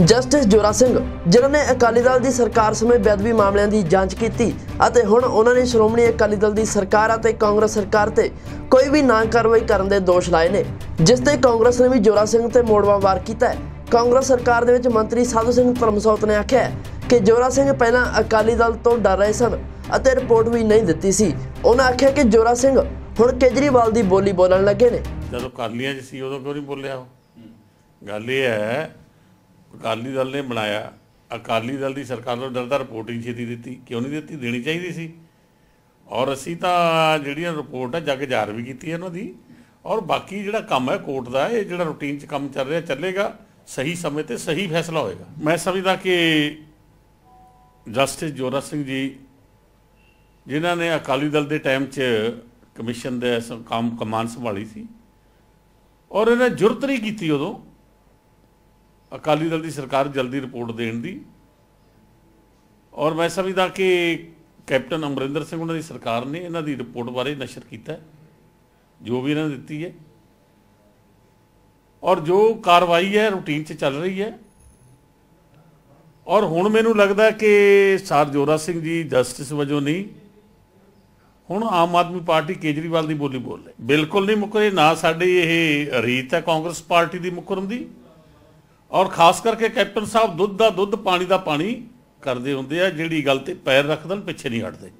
Justice ਜੋਰਾ ਸਿੰਘ, ਜਿਨ੍ਹਾਂ ਨੇ ਅਕਾਲੀ ਦਲ ਦੀ ਸਰਕਾਰ ਸਮੇਂ ਬੇਅਦਬੀ ਮਾਮਲਿਆਂ ਦੀ ਜਾਂਚ ਕੀਤੀ ਅਤੇ ਹੁਣ ਉਹਨਾਂ ਨੇ ਸ਼੍ਰੋਮਣੀ ਅਕਾਲੀ ਦਲ ਦੀ ਸਰਕਾਰ ਅਤੇ ਕਾਂਗਰਸ ਸਰਕਾਰ ਤੇ ਕੋਈ ਵੀ ਨਾ ਕਾਰਵਾਈ ਕਰਨ ਦੇ ਦੋਸ਼ ਲਾਏ ਨੇ, ਜਿਸ ਤੇ ਕਾਂਗਰਸ ਨੇ ਵੀ ਜੋਰਾ ਸਿੰਘ ਤੇ ਮੋੜਵਾ ਵਾਰ ਕੀਤਾ ਹੈ। ਕਾਂਗਰਸ ਸਰਕਾਰ ਦੇ ਵਿੱਚ ਮੰਤਰੀ ਸਾਧੂ ਸਿੰਘ ਧਰਮਸੋਤ ਨੇ ਆਖਿਆ ਕਿ ਜੋਰਾ ਸਿੰਘ ਪਹਿਲਾਂ ਅਕਾਲੀ ਦਲ ਤੋਂ ਡਰ ਰਹੇ ਸਨ ਅਤੇ ਰਿਪੋਰਟ ਵੀ ਨਹੀਂ ਦਿੱਤੀ ਸੀ। ਉਹਨਾਂ ਆਖਿਆ ਕਿ ਜੋਰਾ ਸਿੰਘ ਹੁਣ ਕੇਜਰੀਵਾਲ ਦੀ ਬੋਲੀ ਬੋਲਣ ਲੱਗੇ ਨੇ। ਜਦੋਂ ਅਕਾਲੀਆਂ 'ਚ ਸੀ ਉਦੋਂ ਕਿਉਂ ਨਹੀਂ ਬੋਲਿਆ ਗੱਲ ਇਹ ਹੈ ਅਕਾਲੀ ਦਲ ਨੇ ਬਣਾਇਆ, ਅਕਾਲੀ ਦਲ ਦੀ ਸਰਕਾਰ ਨੂੰ ਡਰਦਾ ਰਿਪੋਰਟਿੰਗ ਛੇਤੀ ਦਿੱਤੀ, ਕਿਉਂ ਨਹੀਂ ਦਿੱਤੀ? ਦੇਣੀ ਚਾਹੀਦੀ ਸੀ। ਔਰ ਅਸੀਂ ਤਾਂ ਜਿਹੜੀਆਂ ਰਿਪੋਰਟ ਹੈ ਜੱਗ ਜ਼ਾਹਰ ਵੀ ਕੀਤੀ ਹੈ ਉਹਨਾਂ ਦੀ। ਔਰ ਬਾਕੀ ਜਿਹੜਾ ਕੰਮ ਹੈ ਕੋਰਟ ਦਾ, ਇਹ ਜਿਹੜਾ ਰੂਟੀਨ 'ਚ ਕੰਮ ਚੱਲ ਰਿਹਾ, ਚੱਲੇਗਾ, ਸਹੀ ਸਮੇਂ ਤੇ ਸਹੀ ਫੈਸਲਾ ਹੋਏਗਾ। ਮੈਂ ਸਮਝਦਾ ਕਿ ਜਸਟਿਸ ਜੋਰਾ ਸਿੰਘ ਜੀ, ਜਿਨ੍ਹਾਂ ਨੇ ਅਕਾਲੀ ਦਲ ਦੇ ਟਾਈਮ 'ਚ ਕਮਿਸ਼ਨ ਦੇ ਕੰਮ ਕਮਾਨ ਸੰਭਾਲੀ ਸੀ, ਔਰ ਇਹਨੇ ਜੁਰਤ ਨਹੀਂ ਕੀਤੀ ਉਦੋਂ। ਅਕਾਲੀ ਦਲ ਦੀ ਸਰਕਾਰ ਜਲਦੀ ਰਿਪੋਰਟ ਦੇਣ ਦੀ। ਔਰ ਮੈਂ ਸਮਝਦਾ ਕਿ ਕੈਪਟਨ ਅਮਰਿੰਦਰ ਸਿੰਘ ਉਹਨਾਂ ਦੀ ਸਰਕਾਰ ਨੇ ਇਹਨਾਂ ਦੀ ਰਿਪੋਰਟ ਬਾਰੇ ਨਸ਼ਰ ਕੀਤਾ ਜੋ ਵੀ ਇਹਨਾਂ ਨੇ ਦਿੱਤੀ ਹੈ। ਔਰ ਜੋ ਕਾਰਵਾਈ ਹੈ, ਰੂਟੀਨ 'ਚ ਚੱਲ ਰਹੀ ਹੈ। ਔਰ ਹੁਣ ਮੈਨੂੰ ਲੱਗਦਾ ਕਿ ਸਰ ਜੋਰਾ ਸਿੰਘ ਜੀ ਜਸਟਿਸ ਵਜੋਂ ਨਹੀਂ, ਹੁਣ ਆਮ ਆਦਮੀ ਪਾਰਟੀ ਕੇਜਰੀਵਾਲ ਦੀ ਬੋਲੀ ਬੋਲ ਰਹੀ। ਬਿਲਕੁਲ ਨਹੀਂ ਮੁਕਰੇ, ਨਾ ਸਾਡੀ ਇਹ ਰੀਤ ਹੈ ਕਾਂਗਰਸ ਪਾਰਟੀ ਦੀ ਮੁਕਰਮ ਦੀ। ਔਰ ਖਾਸ ਕਰਕੇ ਕੈਪਟਨ ਸਾਹਿਬ ਦੁੱਧ ਦਾ ਦੁੱਧ, ਪਾਣੀ ਦਾ ਪਾਣੀ ਕਰਦੇ ਹੁੰਦੇ ਆ, ਜਿਹੜੀ ਗੱਲ ਤੇ ਪੈਰ ਰੱਖ ਦੇਣ ਪਿੱਛੇ ਨਹੀਂ ਹਟਦੇ।